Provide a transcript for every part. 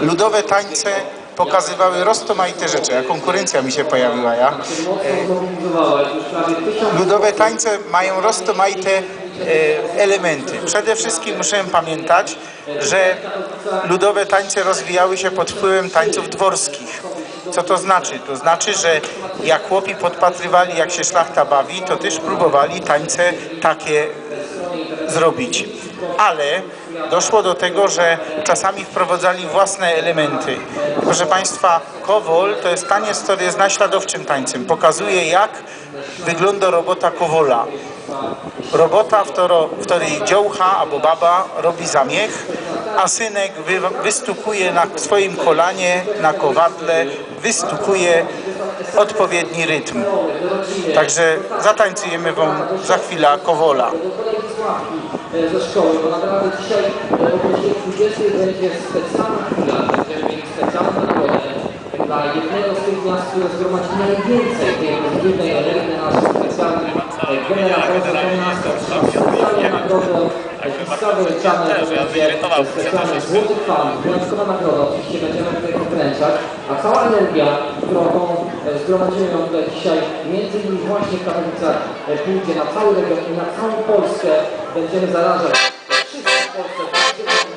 Ludowe tańce pokazywały rozmaite rzeczy, a konkurencja mi się pojawiła, ja. Ludowe tańce mają rozmaite e, elementy. Przede wszystkim muszę pamiętać, że ludowe tańce rozwijały się pod wpływem tańców dworskich. Co to znaczy? To znaczy, że jak chłopi podpatrywali, jak się szlachta bawi, to też próbowali tańce takie zrobić. Ale doszło do tego, że czasami wprowadzali własne elementy. Proszę Państwa, kowol to jest taniec, który jest naśladowczym tańcem. Pokazuje, jak wygląda robota kowola. Robota, w, której dziołcha albo baba robi zamiech, a synek wy, wystukuje na swoim kolanie, na kowadle, wystukuje odpowiedni rytm. Także zatańcujemy Wam za chwilę kowola. Ze szkoły, bo naprawdę dzisiaj o godzinie 20 będzie specjalna chwila, będziemy mieli specjalną nagrodę dla jednego z tych miast, które zgromadzi najwięcej tej pozytywnej energii na naszym specjalnym e, miasto specjalną nagrodę będzie specjalny złoty fan, wyjątkowa nagroda, oczywiście będziemy tutaj pokręcać, a cała energia, e, zgromadzimy ją tutaj dzisiaj, między innymi właśnie w Katowicach, e, pójdzie na cały region i na całą Polskę będziemy zarażać wszystkich w Polsce pozytywną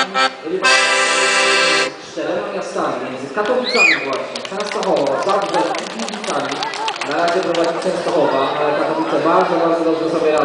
śląskiego. czterema miastami, między Katowicami właśnie, Częstochowa, Zabrze i Gliwicami. Na razie prowadzi Częstochowa, ale Katowice bardzo, bardzo dobrze sobie radzą.